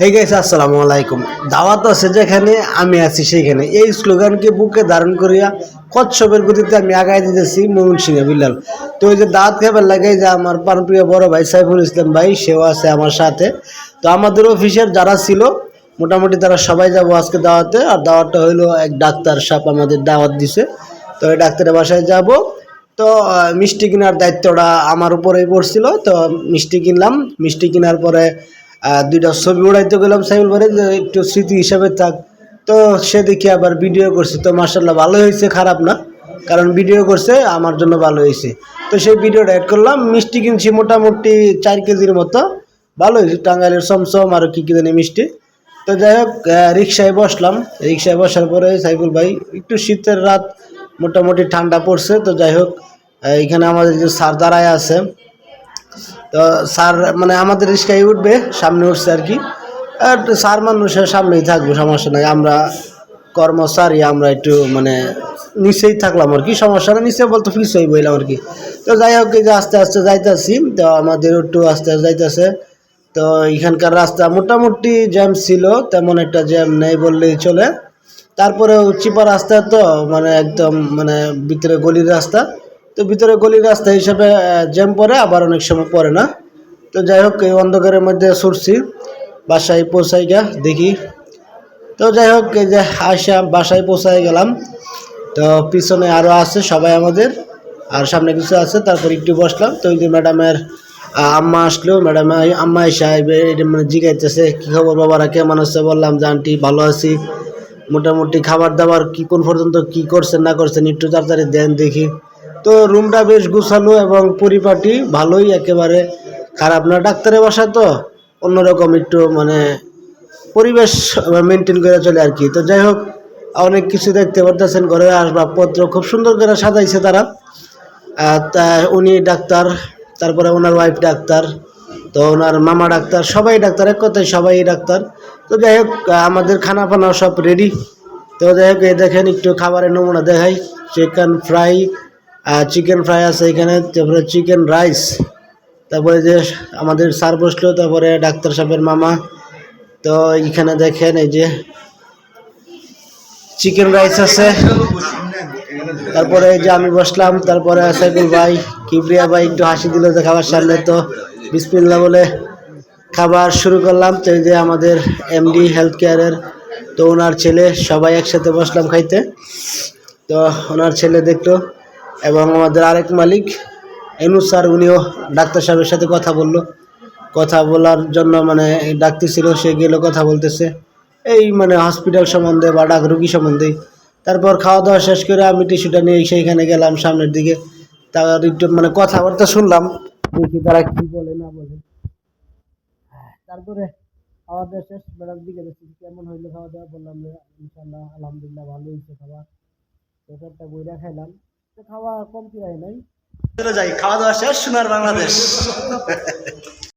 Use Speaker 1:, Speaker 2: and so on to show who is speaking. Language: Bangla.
Speaker 1: হে গেছে আসসালামু আলাইকুম। দাওয়াত আছে যেখানে, আমি আছি সেখানে এই স্লোগানকে বুকে ধারণ করিয়া কচ্ছপের গতিতে আমি আগাই দিতেছি মোহন সিংহ বিল্লাল। তো ওই যে দাওয়াত খাবার লাগে যে আমার প্রাণপ্রিয় বড় ভাই সাইফুল ইসলাম ভাই, সেও আছে আমার সাথে। তো আমাদের অফিসের যারা ছিল, মোটামুটি তারা সবাই যাব আজকে দাওয়াতে। আর দাওয়াতটা হইল এক ডাক্তার সাপ আমাদের দাওয়াত দিছে। তো ওই ডাক্তারের বাসায় যাব। তো মিষ্টি কেনার দায়িত্বটা আমার উপরেই পড়ছিল। তো মিষ্টি কিনলাম। মিষ্টি কেনার পরে দুইটা ছবি উড়াইতে গেলাম করে যে একটু স্মৃতি হিসাবে থাক। তো সে দেখি আবার ভিডিও করছে। তো মার্শাল্লাহ ভালো হয়েছে, খারাপ না। কারণ ভিডিও করছে, আমার জন্য ভালো হয়েছে। তো সেই ভিডিওটা অ্যাড করলাম, মিষ্টি কিনছি মোটামুটি চার কেজির মতো। ভালো হয়েছে, টাঙ্গাইলের সমসম আর কি কি জানি মিষ্টি। তো যাই হোক রিক্সায় বসলাম। রিক্সায় বসার পরে সাইকুল ভাই, একটু শীতের রাত, মোটামুটি ঠান্ডা পড়ছে। তো যাই হোক এখানে আমাদের যে স্যার দাঁড়ায় আছে তো স্যার মানে আমাদের রিক্সায় উঠবে, সামনে উঠছে আর কি। আর স্যার মানুষের সামনেই থাকব, সমস্যা নাই, আমরা কর্মচারী, আমরা একটু মানে নিচেই থাকলাম আর কি, সমস্যা না নিচে বলতে হয়ে বললাম আর কি। তো যাই হোক, এই যে আস্তে আস্তে যাইতেছি, তো আমাদের একটু আস্তে আস্তে যাইতেছে। তো এখানকার রাস্তা মোটামুটি জ্যাম ছিল, তেমন একটা জ্যাম নেই বললেই চলে। তারপরে চিপা রাস্তা তো মানে একদম মানে ভিতরে গলির রাস্তা। তো ভিতরে গলির রাস্তা হিসাবে জ্যাম পড়ে, আবার অনেক সময় পড়ে না। তো যাই হোক, এই অন্ধকারের মধ্যে ছুটছি, বাসায় পৌঁছাই গা, দেখি। তো যাই হোক, এই যে আসা বাসায় পৌঁছায় গেলাম। তো পিছনে আরও আছে সবাই আমাদের, আর সামনে কিছু আছে, তারপর একটু বসলাম। তো ওই ম্যাডামের আম্মা আসলো। ম্যাডাম আম্মা এসে আইবে, এটা মানে জিগাইতেছে, কী খবর বাবারা, কেমন আছে? বললাম, যে আন্টি ভালো আছি। মোটামুটি খাবার দাবার কী, কোন পর্যন্ত কী করছেন, না করছেন, একটু তাড়াতাড়ি দেন দেখি। তো রুমটা বেশ গুছালো এবং পরিপাটি ভালোই, একেবারে খারাপ না। ডাক্তারের বাসা তো অন্যরকম একটু মানে পরিবেশ মেনটেন করে চলে আর কি। তো যাই হোক, অনেক কিছু দেখতে পারতেছেন ঘরের আসবাবপত্র খুব সুন্দর করে সাজাইছে তারা। তা উনি ডাক্তার, তারপরে ওনার ওয়াইফ ডাক্তার, তো ওনার মামা ডাক্তার, সবাই ডাক্তার, এক কথায় সবাই ডাক্তার। তো যাই হোক আমাদের খানা ফানা সব রেডি তো যাই হোক, এই দেখেন একটু খাবারের নমুনা দেখাই। চিকেন ফ্রাই চিকেন ফ্রাই আছে এখানে, তারপরে চিকেন রাইস তারপরে যে আমাদের স্যার বসল, তারপরে ডাক্তার সাহেবের মামা। তো এখানে দেখেন এই যে চিকেন রাইস আছে। তারপরে এই যে আমি বসলাম, তারপরে সাইকুল ভাই, কিবরিয়া ভাই, একটু হাসি দিল যে খাবার সামনে তো বিসমিল্লা বলে খাবার শুরু করলাম। তো এই যে আমাদের এমডি হেলথ কেয়ারের তো ওনার ছেলে, সবাই একসাথে বসলাম খাইতে। তো ওনার ছেলে দেখল এবং আমাদের আরেক মালিক এনু স্যার, উনিও ডাক্তার সাহেবের সাথে কথা বলল। কথা বলার জন্য মানে ডাকতেছিল, সে গেলো, কথা বলতেছে। এই মানে হসপিটাল সম্বন্ধে বা ডাক রুগী সম্বন্ধে। তারপর খাওয়া দাওয়া শেষ করে আমি টিস্যুটা নিয়ে সেইখানে গেলাম সামনের দিকে। তার একটু মানে কথাবার্তা শুনলাম, দেখি তারা কি বলে, না বলে। তারপরে খাওয়া দাওয়া শেষ, বেড়ার দিকে দেখছি কেমন হইল খাওয়া দাওয়া বললাম ইনশাল্লাহ আলহামদুলিল্লাহ, ভালো হয়েছে খাবার। তো একটা বইরা খাওয়া কমতি হয় নাই। চলে যাই খাওয়া দাওয়া শেষ সোনার বাংলাদেশ।